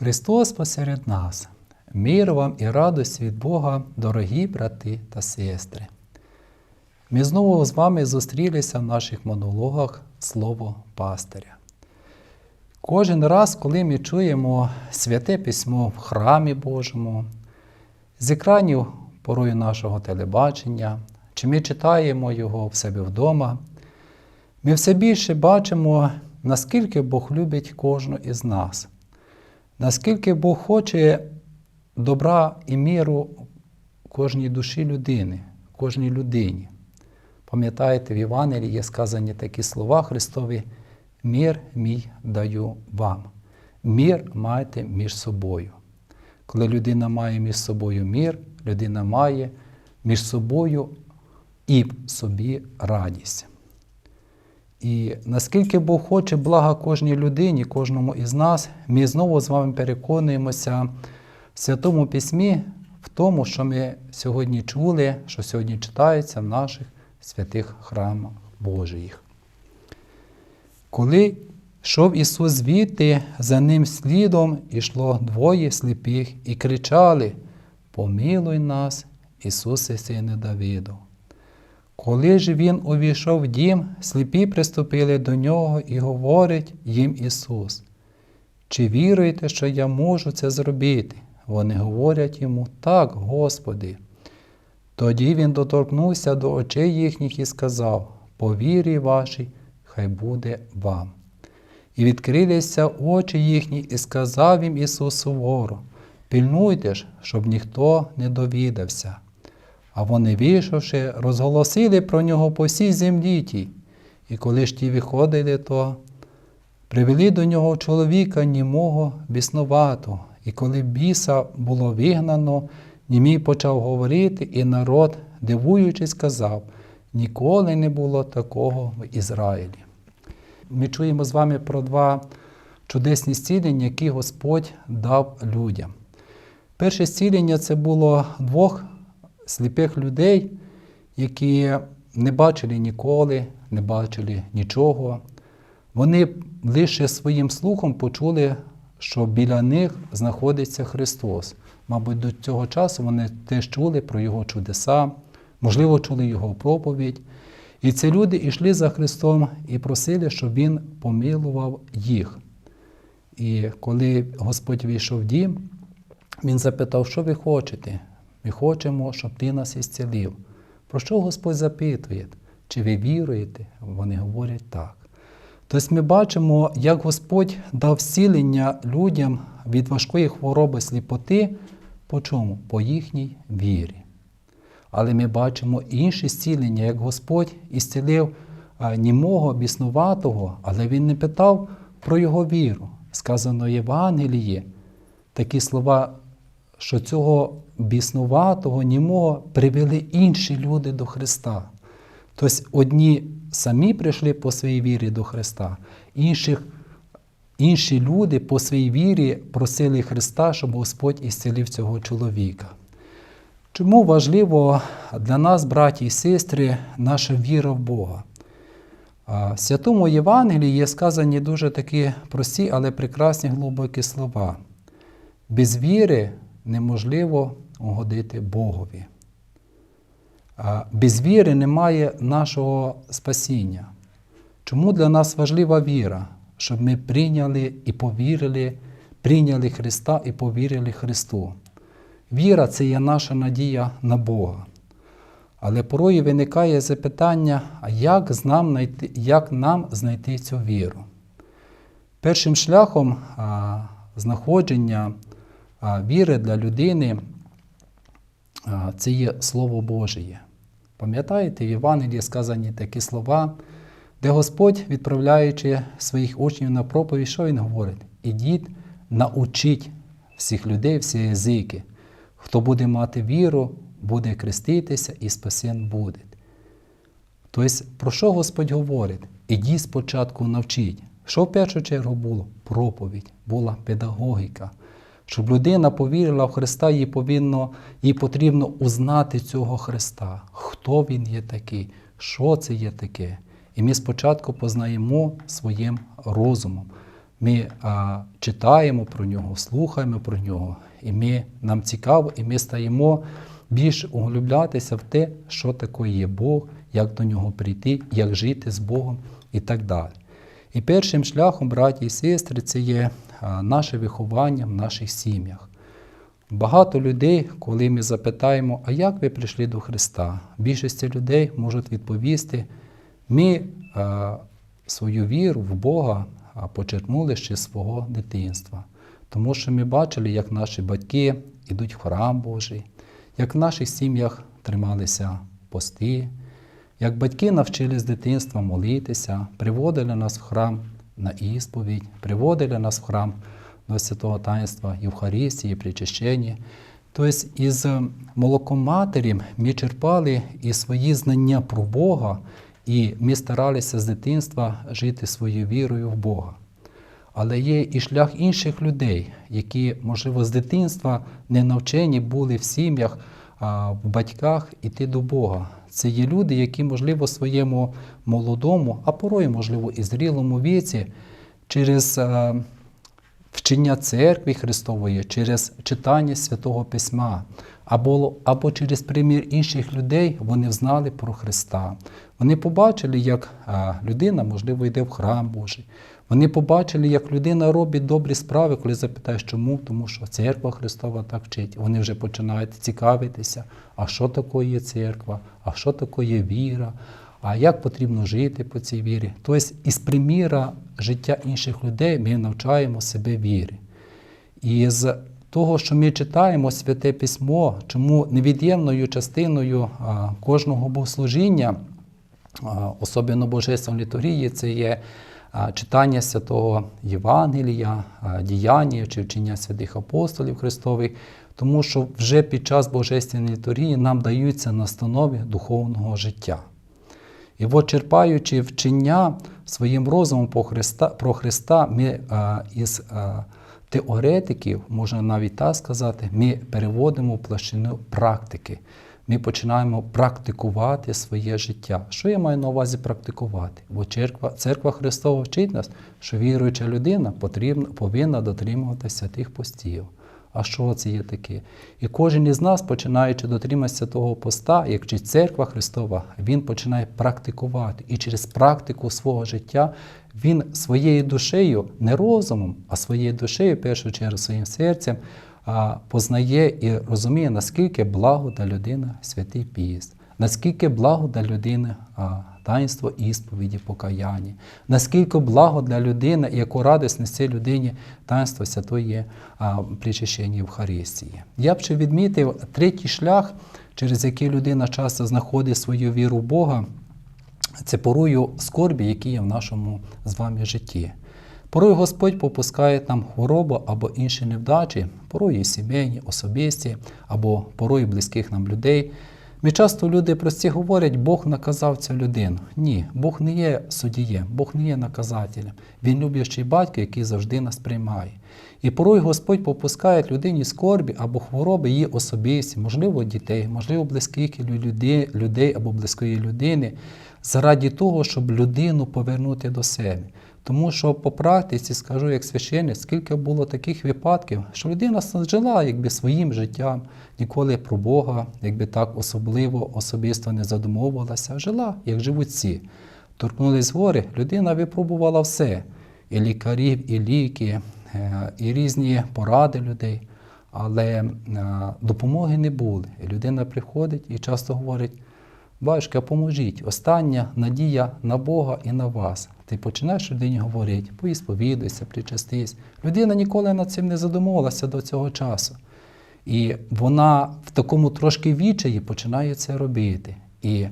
Христос посеред нас, мир вам і радость від Бога, дорогі брати та сестри. Ми знову з вами зустрілися в наших монологах Слово пастиря. Кожен раз, коли ми чуємо святе письмо в храмі Божому, з екранів порою нашого телебачення, чи ми читаємо його в себе вдома, ми все більше бачимо, наскільки Бог любить кожну із нас, наскільки Бог хоче добра і міру кожній душі людини, кожній людині. Пам'ятаєте, в Євангелії є сказані такі слова Христові: Мір мій даю вам. Мір майте між собою. Коли людина має між собою мір, людина має між собою і собі радість. І наскільки Бог хоче блага кожній людині, кожному із нас, ми знову з вами переконуємося в Святому Письмі, в тому, що ми сьогодні чули, що сьогодні читається в наших святих храмах Божиїх. Коли йшов Ісус звідти, за ним слідом ішло двоє сліпих і кричали: Помилуй нас, Ісусе, Сине Давиду. Коли ж він увійшов в дім, сліпі приступили до нього і говорить їм Ісус. Чи віруєте, що я можу це зробити? Вони говорять йому, так, Господи. Тоді він доторкнувся до очей їхніх і сказав: По вірі вашій, хай буде вам. І відкрилися очі їхні, і сказав їм Ісус суворо, пильнуйте ж, щоб ніхто не довідався. А вони, вийшовши, розголосили про нього по всій землі тій. І коли ж ті виходили, то привели до нього чоловіка німого біснуватого, і коли біса було вигнано, німій почав говорити, і народ, дивуючись, сказав, ніколи не було такого в Ізраїлі. Ми чуємо з вами про два чудесні зцілення, які Господь дав людям. Перше зцілення це було двох сліпих людей, які не бачили ніколи, не бачили нічого. Вони лише своїм слухом почули, що біля них знаходиться Христос. Мабуть, до цього часу вони теж чули про Його чудеса, можливо, чули Його проповідь. І ці люди йшли за Христом і просили, щоб Він помилував їх. І коли Господь війшов в дім, Він запитав, що ви хочете? Ми хочемо, щоб ти нас ісцілив. Про що Господь запитує? Чи ви віруєте? Вони говорять так. Тобто ми бачимо, як Господь дав зцілення людям від важкої хвороби сліпоти, по чому? По їхній вірі. Але ми бачимо інші зцілення, як Господь ісцілив німого, біснуватого, але Він не питав про його віру. Сказано в Євангелії такі слова, що цього біснуватого, німого привели інші люди до Христа. Тобто одні самі прийшли по своїй вірі до Христа, інших, інші люди по своїй вірі просили Христа, щоб Господь ісцелив цього чоловіка. Чому важливо для нас, браті і сестри, наша віра в Бога? В Святому Євангелії є сказані дуже такі прості, але прекрасні глибокі слова. Без віри неможливо угодити Богові. Без віри немає нашого спасіння. Чому для нас важлива віра? Щоб ми прийняли і повірили, прийняли Христа і повірили Христу. Віра це є наша надія на Бога. Але порою виникає запитання, а як, знайти, як нам знайти цю віру? Першим шляхом а, знаходження віри для людини це є Слово Божє. Пам'ятаєте, в Євангелії сказані такі слова, де Господь, відправляючи своїх учнів на проповідь, що Він говорить? Ідіть, научіть всіх людей, всі язики. Хто буде мати віру, буде креститися і спасен буде. Тобто, про що Господь говорить? Ідіть спочатку навчіть. Що в першу чергу було? Проповідь, була педагогіка. Щоб людина повірила в Христа, їй повинно, їй потрібно узнати цього Христа, хто Він є такий, що це є таке. І ми спочатку познаємо своїм розумом. Ми а, читаємо про нього, слухаємо про нього, і ми, нам цікаво, і ми стаємо більш углублятися в те, що таке є Бог, як до нього прийти, як жити з Богом і так далі. І першим шляхом, браті і сестри, це є наше виховання в наших сім'ях. Багато людей, коли ми запитаємо, а як ви прийшли до Христа, більшості людей можуть відповісти, ми а, свою віру в Бога почерпнули ще з свого дитинства. Тому що ми бачили, як наші батьки йдуть в храм Божий, як в наших сім'ях трималися пости, як батьки навчили з дитинства молитися, приводили нас в храм на ісповідь, приводили нас в храм до святого таїнства Євхаристії, причащення. Тобто із молоком матері ми черпали і свої знання про Бога, і ми старалися з дитинства жити своєю вірою в Бога. Але є і шлях інших людей, які, можливо, з дитинства не навчені були в сім'ях, в батьках іти до Бога. Це є люди, які, можливо, своєму молодому, а порой, можливо, і зрілому віці, через вчення церкви Христової, через читання Святого Письма, або, або через примір інших людей вони взнали про Христа. Вони побачили, як людина, можливо, йде в храм Божий. Вони побачили, як людина робить добрі справи, коли запитаєш, чому, тому що церква Христова так вчить. Вони вже починають цікавитися, а що таке є церква, а що таке віра, а як потрібно жити по цій вірі. Тобто, із приміра життя інших людей ми навчаємо себе вірі. І з того, що ми читаємо Святе Письмо, чому невід'ємною частиною кожного богослужіння, особливо Божественної літургії, це є читання святого Євангелія, діяння чи вчення святих апостолів Христових, тому що вже під час Божественної літургії нам даються настанови духовного життя. І от черпаючи вчення своїм розумом про Христа, про Христа, ми а, із а, теоретиків, можна навіть так сказати, ми переводимо в площину практики. Ми починаємо практикувати своє життя. Що я маю на увазі практикувати? Бо церква, церква Христова вчить нас, що віруюча людина потрібна, повинна дотримуватися святих постів. А що це є таке? І кожен із нас, починаючи дотриматися того поста, як вчить церква Христова, він починає практикувати. І через практику свого життя він своєю душею, не розумом, а своєю душею, в першу чергу своїм серцем, познає і розуміє, наскільки благо для людини святий піст, наскільки благо для людини таїнство ісповіді, покаяння, наскільки благо для людини, яку радість несе людині таїнство святої причащення Євхаристії. Я б ще відмітив третій шлях, через який людина часто знаходить свою віру в Бога, це порою скорбі, які є в нашому з вами житті. Порою Господь попускає нам хворобу або інші невдачі, порою сімейні, особисті, або порою близьких нам людей. Ми часто люди прості говорять, Бог наказав цю людину. Ні, Бог не є судієм, Бог не є наказателем. Він любящий батько, який завжди нас приймає. І порой Господь попускає людині скорбі або хвороби її особисті, можливо, дітей, можливо, близьких людей або близької людини, заради того, щоб людину повернути до себе. Тому що по практиці скажу, як священник, скільки було таких випадків, що людина жила якби своїм життям, ніколи про Бога, якби так особливо, особисто не задумовувалася, жила, як живуть всі. Торкнулись гори, людина випробувала все: і лікарів, і ліки, і різні поради людей. Але е, допомоги не було. І людина приходить і часто говорить. Батюшка, поможіть. Остання надія на Бога і на вас. Ти починаєш людині говорити, поісповідуйся, причастись. Людина ніколи над цим не задумувалася до цього часу. І вона в такому трошки відчаї починає це робити. І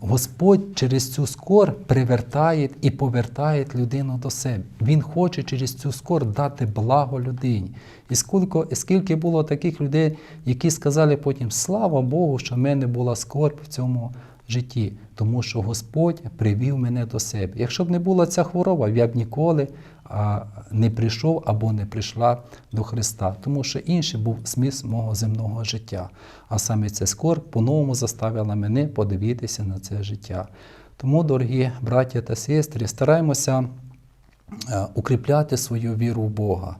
Господь через цю скор привертає і повертає людину до себе. Він хоче через цю скор дати благо людині. І скільки, скільки було таких людей, які сказали потім: слава Богу, що в мене була скорбь в цьому житті, тому що Господь привів мене до себе. Якщо б не була ця хвороба, я б ніколи не прийшов або не прийшла до Христа, тому що інший був смисл мого земного життя. А саме ця скорб по-новому заставила мене подивитися на це життя. Тому, дорогі браття та сестри, стараємося е, укріпляти свою віру в Бога.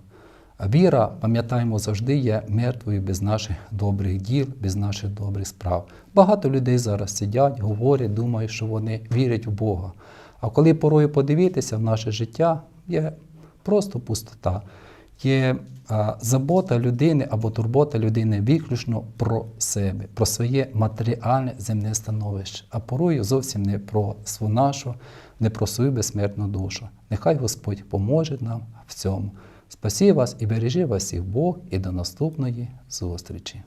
Віра, пам'ятаємо, завжди є мертвою без наших добрих діл, без наших добрих справ. Багато людей зараз сидять, говорять, думають, що вони вірять в Бога. А коли порою подивитися в наше життя, є просто пустота. Є забота людини або турбота людини виключно про себе, про своє матеріальне земне становище, а порою зовсім не про свою нашу, не про свою безсмертну душу. Нехай Господь поможе нам в цьому. Спасі вас і бережи вас всіх Бог і до наступної зустрічі.